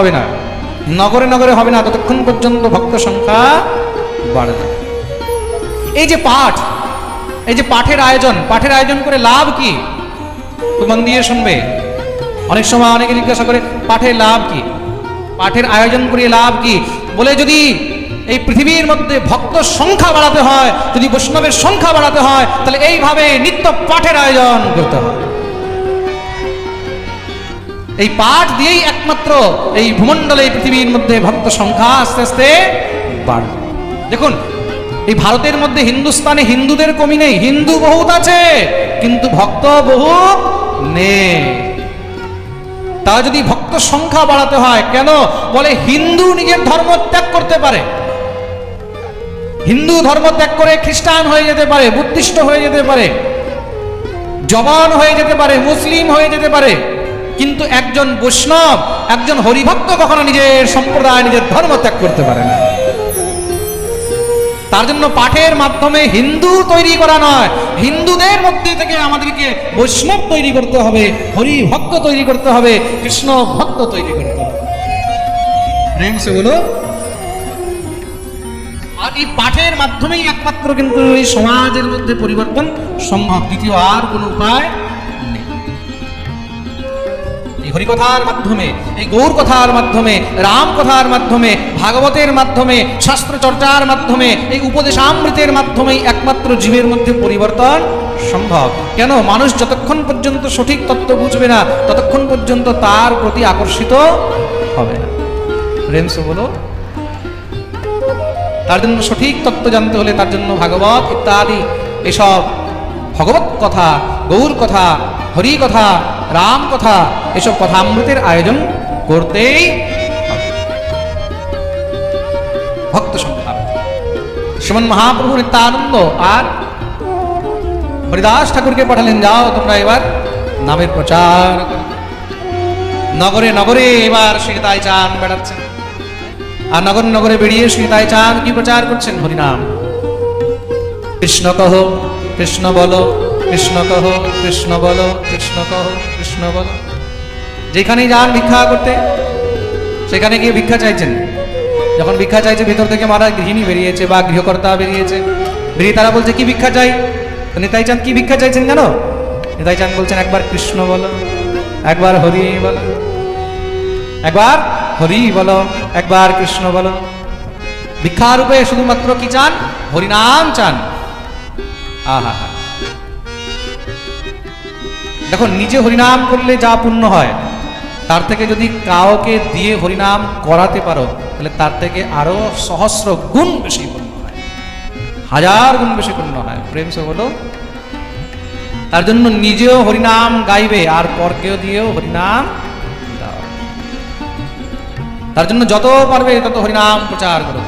হবে না। নগরে নগরে হবে না, ততক্ষণ পর্যন্ত ভক্ত সংখ্যা বাড়ে না এই যে পাঠ, এই যে পাঠের আয়োজন পাঠের আয়োজন করে লাভ কি? মন দিয়ে শুনবে। অনেক সময় অনেকে জিজ্ঞাসা করে পাঠের লাভ কি? পাঠের আয়োজন করে লাভ কি? বলে যদি এই পৃথিবীর মধ্যে ভক্ত সংখ্যা বাড়াতে হয়, যদি বৈষ্ণবের সংখ্যা বাড়াতে হয়, তাহলে এইভাবে নিত্য পাঠের আয়োজন করতে হবে এই পাঠ দিয়েই একমাত্র এই ভূমণ্ডলে এই পৃথিবীর মধ্যে ভক্ত সংখ্যা আস্তে আস্তে বাড়বে দেখুন, এই ভারতের মধ্যে হিন্দুস্তানে হিন্দুদের কমি নেই, হিন্দু বহুত আছে, কিন্তু ভক্ত বহু নেই। তা যদি ভক্ত সংখ্যা বাড়াতে হয়, কেন? বলে হিন্দু নিজের ধর্ম ত্যাগ করতে পারে। হিন্দু ধর্ম ত্যাগ করে খ্রিস্টান হয়ে যেতে পারে বুদ্ধিষ্ট হয়ে যেতে পারে, জবান হয়ে যেতে পারে, মুসলিম হয়ে যেতে পারে। কিন্তু একজন বৈষ্ণব একজন হরিভক্ত কখনো নিজের সম্প্রদায় নিজের ধর্ম ত্যাগ করতে পারে না। তার জন্য পাঠের মাধ্যমে হিন্দু তৈরি করা নয়। হিন্দুদের মধ্যে থেকে আমাদেরকে বৈষ্ণব তৈরি করতে হবে হরি ভক্ত তৈরি করতে হবে কৃষ্ণ ভক্ত তৈরি করতে হবে। প্রেম সে বলো। আর এই পাঠের মাধ্যমেই একমাত্র কিন্তু এই সমাজের মধ্যে পরিবর্তন সম্ভব। দ্বিতীয় আর কোনো উপায় এই হরিকথার মাধ্যমে, এই গৌর কথার মাধ্যমে, রাম কথার মাধ্যমে, ভাগবতের মাধ্যমে, শাস্ত্র চর্চার মাধ্যমে, এই উপদেশামৃতের মাধ্যমেই একমাত্র জীবের মধ্যে পরিবর্তন সম্ভব। কেন? মানুষ যতক্ষণ পর্যন্ত সঠিক তত্ত্ব বুঝবে না, ততক্ষণ পর্যন্ত তার প্রতি আকর্ষিত হবে না। রেমসো বলো তার জন্য সঠিক তত্ত্ব জানতে হলে তার জন্য ভাগবত ইত্যাদি এসব ভগবত কথা, গৌর কথা, হরি কথা, রাম কথা, এসব কথা অমৃতের আয়োজন করতেই ভক্ত সংখ্যা শ্রীমন মহাপ্রভু নিত্যানন্দ আর হরিদাস ঠাকুরকে পাঠালেন, যাও তোমরা এবার নামের প্রচার নগরে নগরে এবার সীতায় চান বেড়াচ্ছেন আর নগর নগরে বেরিয়ে সীতায় চান কি প্রচার করছেন? হরিনাম। কৃষ্ণ কহ কৃষ্ণ বলো, কৃষ্ণ কহ, কৃষ্ণ বলো, কৃষ্ণ কহ, কৃষ্ণ বলো। যেখানেই যান ভিক্ষা করতে, সেখানে গিয়ে ভিক্ষা চাইছেন। যখন ভিক্ষা চাইছে, ভিতর থেকে মারা গৃহিণী বেরিয়েছে বা গৃহকর্তা বেরিয়েছে। বেরিয়ে তারা বলছে, কি ভিক্ষা চাই? নিতাই চাঁদ কি ভিক্ষা চাইছেন জানো নিতাই চাঁদ বলছেন, একবার কৃষ্ণ বলো, একবার হরি বলো, একবার হরি বলো, একবার কৃষ্ণ বলো। ভিক্ষারূপে শুধুমাত্র কি চান? হরিনাম চান। আহা দেখো, নিজে হরিনাম করলে যা পুণ্য হয়, তার থেকে যদি কাউকে দিয়ে হরিনাম করাতে পারো, তাহলে তার থেকে আরও সহস্র গুণ বেশি পুণ্য হয়। হাজার গুণ বেশি পুণ্য হয়। প্রেম সে বলো। তার জন্য নিজেও হরিনাম গাইবে, আর পরকেও দিয়েও হরিনাম তার জন্য যত পারবে তত হরিনাম প্রচার করো।